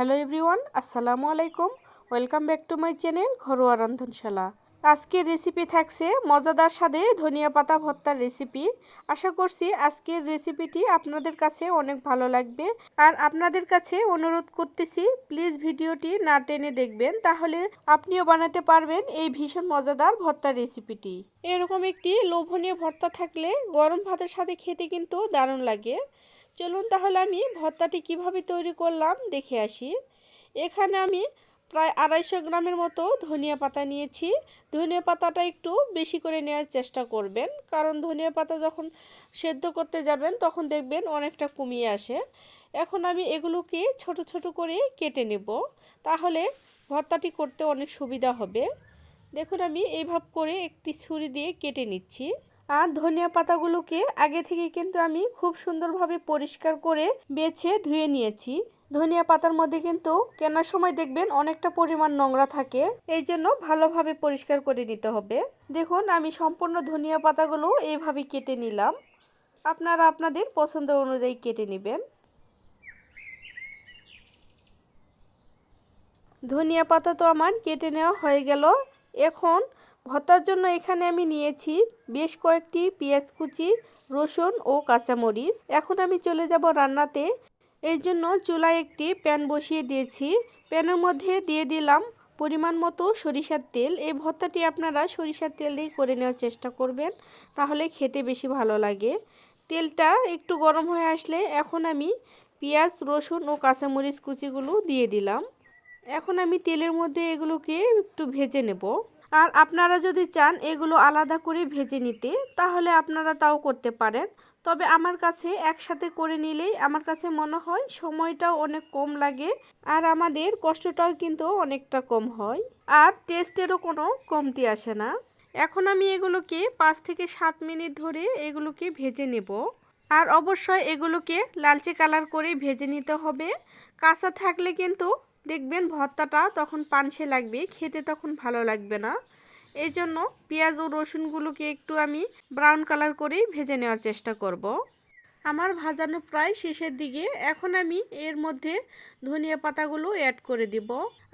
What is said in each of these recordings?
Hello everyone, আসসালামু আলাইকুম। Welcome back to my channel ঘরোয়া রন্ধনশালা। আজকের রেসিপি থাকছে মজাদার স্বাদে ধনিয়া পাতা ভর্তার রেসিপি আশা করছি আজকের রেসিপিটি আপনাদের কাছে অনেক ভালো লাগবে। আর আপনাদের কাছে অনুরোধ করতেছি প্লিজ ভিডিওটি না টেনে দেখবেন, তাহলে আপনিও বানাতে পারবেন এই ভীষণ মজাদার ভর্তার রেসিপিটি এরকম একটি লোভনীয় ভর্তা থাকলে গরম ভাতের সাথে খেতে কিন্তু দারুণ লাগে। চলুন তাহলে আমি ভর্তাটি কীভাবে তৈরি করলাম দেখে আসি। এখানে আমি প্রায় আড়াইশো গ্রামের মতো ধনিয়া পাতা নিয়েছি। ধনিয়া পাতাটা একটু বেশি করে নেওয়ার চেষ্টা করবেন, কারণ ধনিয়া পাতা যখন সেদ্ধ করতে যাবেন তখন দেখবেন অনেকটা কমিয়ে আসে। এখন আমি এগুলোকে ছোট ছোট করে কেটে নেব, তাহলে ভর্তাটি করতে অনেক সুবিধা হবে। দেখুন আমি এইভাবে করে একটি ছুরি দিয়ে কেটে নিচ্ছি। আর ধনিয়া পাতাগুলোকে আগে থেকে কিন্তু আমি খুব সুন্দরভাবে পরিষ্কার করে বেছে ধুয়ে নিয়েছি। ধনিয়া পাতার মধ্যে কিন্তু কেনার সময় দেখবেন অনেকটা পরিমাণ নোংরা থাকে, এই জন্য ভালোভাবে পরিষ্কার করে নিতে হবে। দেখুন, আমি সম্পূর্ণ ধনিয়া পাতাগুলো এইভাবে কেটে নিলাম। আপনারা আপনাদের পছন্দ অনুযায়ী কেটে নেবেন। ধনিয়া পাতা তো আমার কেটে নেওয়া হয়ে গেল। এখন ভর্তার জন্য এখানে আমি নিয়েছি বেশ কয়েকটি পেঁয়াজ কুচি, রসুন ও কাঁচামরিচ। এখন আমি চলে যাব রান্নাতে। এই জন্য চুলায় একটি প্যান বসিয়ে দিয়েছি। প্যানের মধ্যে দিয়ে দিলাম পরিমাণ মতো সরিষার তেল। এই ভর্তাটি আপনারা সরিষার তেল দিয়ে করে নেওয়ার চেষ্টা করবেন, তাহলে খেতে বেশি ভালো লাগে। তেলটা একটু গরম হয়ে আসলে এখন আমি পেঁয়াজ, রসুন ও কাঁচামরিচ কুচিগুলো দিয়ে দিলাম। এখন আমি তেলের মধ্যে এগুলোকে একটু ভেজে নেব। আর আপনারা যদি চান এগুলো আলাদা করে ভেজে নিতে, তাহলে আপনারা তাও করতে পারেন। তবে আমার কাছে একসাথে করে নিলেই আমার কাছে মনে হয় সময়টাও অনেক কম লাগে আর আমাদের কষ্টটাও কিন্তু অনেকটা কম হয় আর টেস্টেরও কোনো কমতি আসে না। এখন আমি এগুলোকে পাঁচ থেকে সাত মিনিট ধরে এগুলোকে ভেজে নেব। আর অবশ্যই এগুলোকে লালচে কালার করে ভেজে নিতে হবে। কাঁচা থাকলে কিন্তু দেখবেন ভর্তাটা তখন পানসে লাগবে, খেতে তখন ভালো লাগবে না। এই জন্য পেঁয়াজ ও রসুনগুলোকে একটু আমি ব্রাউন কালার করেই ভেজে নেওয়ার চেষ্টা করব। আমার ভাজানো প্রায় শেষের দিকে, এখন আমি এর মধ্যে ধনিয়া পাতাগুলো অ্যাড করে দিব।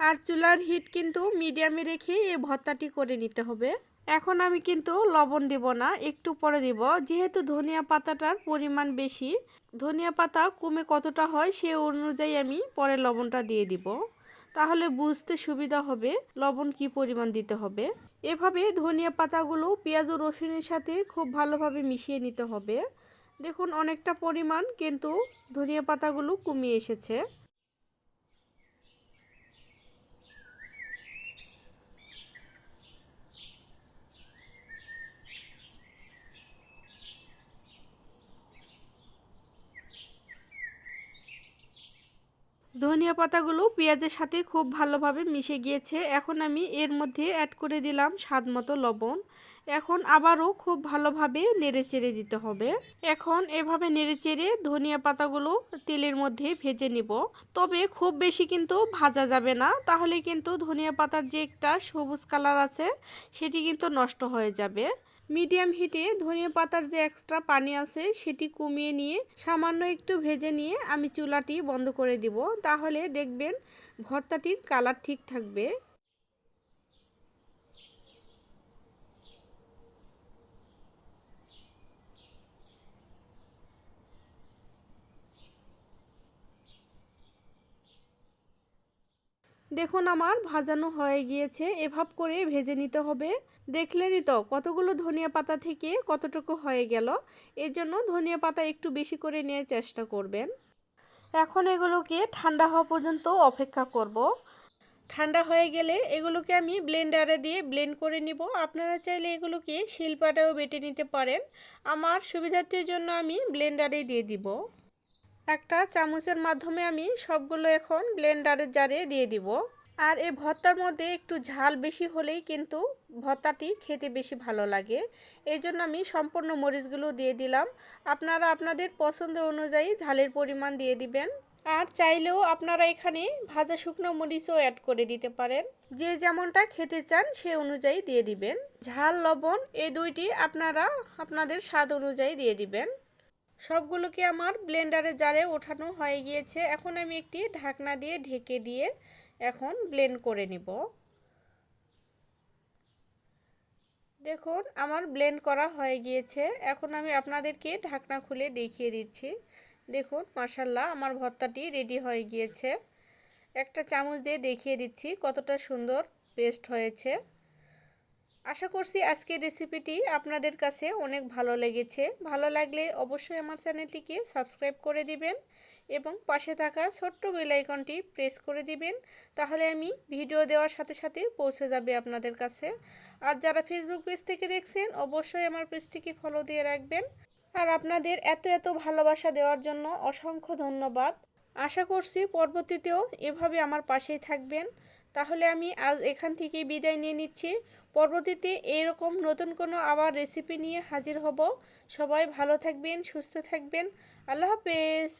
আর চুলার হিট কিন্তু মিডিয়ামে রেখে এই ভর্তাটি করে নিতে হবে। এখন আমি কিন্তু লবণ দিব না, একটু পরে দিব। যেহেতু ধনিয়া পাতাটার পরিমাণ বেশি, ধনিয়া পাতা কমে কতটা হয় সে অনুযায়ী আমি পরে লবণটা দিয়ে দিব। তাহলে বুঝতে সুবিধা হবে লবণ কি পরিমাণ দিতে হবে। এভাবে ধনিয়া পাতাগুলো পেঁয়াজ ও রসুনের সাথে খুব ভালোভাবে মিশিয়ে নিতে হবে। দেখুন, অনেকটা পরিমাণ কিন্তু ধনিয়া পাতাগুলো কমিয়ে এসেছে। ধনিয়া পাতাগুলো পেঁয়াজের সাথে খুব ভালোভাবে মিশে গিয়েছে। এখন আমি এর মধ্যে অ্যাড করে দিলাম স্বাদ মতো লবণ। এখন আবারও খুব ভালোভাবে নেড়ে চেড়ে দিতে হবে। এখন এভাবে নেড়ে চেড়ে ধনিয়া পাতাগুলো তেলের মধ্যে ভেজে নিব। তবে খুব বেশি কিন্তু ভাজা যাবে না। তাহলে কিন্তু ধনিয়া পাতার যে একটা সবুজ কালার আছে, সেটি কিন্তু নষ্ট হয়ে যাবে। মিডিয়াম হিটে ধনিয়া পাতার যে এক্সট্রা পানি আছে, সেটি কমিয়ে নিয়ে সামান্য একটু ভেজে নিয়ে আমি চুলাটি বন্ধ করে দিব। তাহলে দেখবেন ভর্তাটির কালার ঠিক থাকবে। দেখুন, আমার ভাজানো হয়ে গিয়েছে। এভাব করে ভেজে নিতে হবে। দেখলেনই তো কতগুলো ধনিয়া পাতা থেকে কতটুকু হয়ে গেল। এর জন্য ধনিয়া পাতা একটু বেশি করে নেওয়ার চেষ্টা করবেন। এখন এগুলোকে ঠান্ডা হওয়া পর্যন্ত অপেক্ষা করব। ঠান্ডা হয়ে গেলে এগুলোকে আমি ব্লেন্ডারে দিয়ে ব্লেন্ড করে নিব। আপনারা চাইলে এগুলোকে শিলপাটাও বেটে নিতে পারেন। আমার সুবিধার্থের জন্য আমি ব্লেন্ডারে দিয়ে দিব। একটা চামচের মাধ্যমে আমি সবগুলো এখন ব্লেন্ডারের জারে দিয়ে দিব। আর এই ভর্তার মধ্যে একটু ঝাল বেশি হলেই কিন্তু ভর্তাটি খেতে বেশি ভালো লাগে। এই জন্য আমি সম্পূর্ণ মরিচগুলো দিয়ে দিলাম। আপনারা আপনাদের পছন্দ অনুযায়ী ঝালের পরিমাণ দিয়ে দিবেন। আর চাইলেও আপনারা এখানে ভাজা শুকনো মরিচও অ্যাড করে দিতে পারেন। যে যেমনটা খেতে চান সে অনুযায়ী দিয়ে দিবেন। ঝাল, লবণ এই দুইটি আপনারা আপনাদের স্বাদ অনুযায়ী দিয়ে দিবেন। সবগুলোকে আমার ব্লেন্ডারে জারে ওঠানো হয়ে গিয়েছে। এখন আমি একটি ঢাকনা দিয়ে ঢেকে দিয়ে এখন ব্লেন্ড করে নিব। দেখুন, আমার ব্লেন্ড করা হয়ে গিয়েছে। এখন আমি আপনাদেরকে ঢাকনা খুলে দেখিয়ে দিচ্ছি। দেখুন মাসাল্লাহ আমার ভর্তাটি রেডি হয়ে গিয়েছে। একটা চামচ দিয়ে দেখিয়ে দিচ্ছি কতটা সুন্দর পেস্ট হয়েছে। আশা করছি আজকের রেসিপিটি আপনাদের কাছে অনেক ভালো লেগেছে। ভালো লাগলে অবশ্যই আমার চ্যানেলটিকে সাবস্ক্রাইব করে দিবেন। এবং পাশে থাকা ছোট্ট বেল আইকনটি প্রেস করে দিবেন, তাহলে আমি ভিডিও দেওয়ার সাথে সাথে পৌঁছে যাবে আপনাদের কাছে। আর যারা ফেসবুক পেজ থেকে দেখছেন, অবশ্যই আমার পেজটিকে ফলো দিয়ে রাখবেন। আর আপনাদের এত এত ভালোবাসা দেওয়ার জন্য অসংখ্য ধন্যবাদ। আশা করছি পরবর্তীতেও এভাবে আমার পাশেই থাকবেন। তাহলে আমি আজ এখান থেকেই বিদায় নিয়ে নিচ্ছি। পরবর্তীতে এইরকম নতুন কোনো আবার রেসিপি নিয়ে হাজির হব। সবাই ভালো থাকবেন, সুস্থ থাকবেন। আল্লাহ হাফেজ।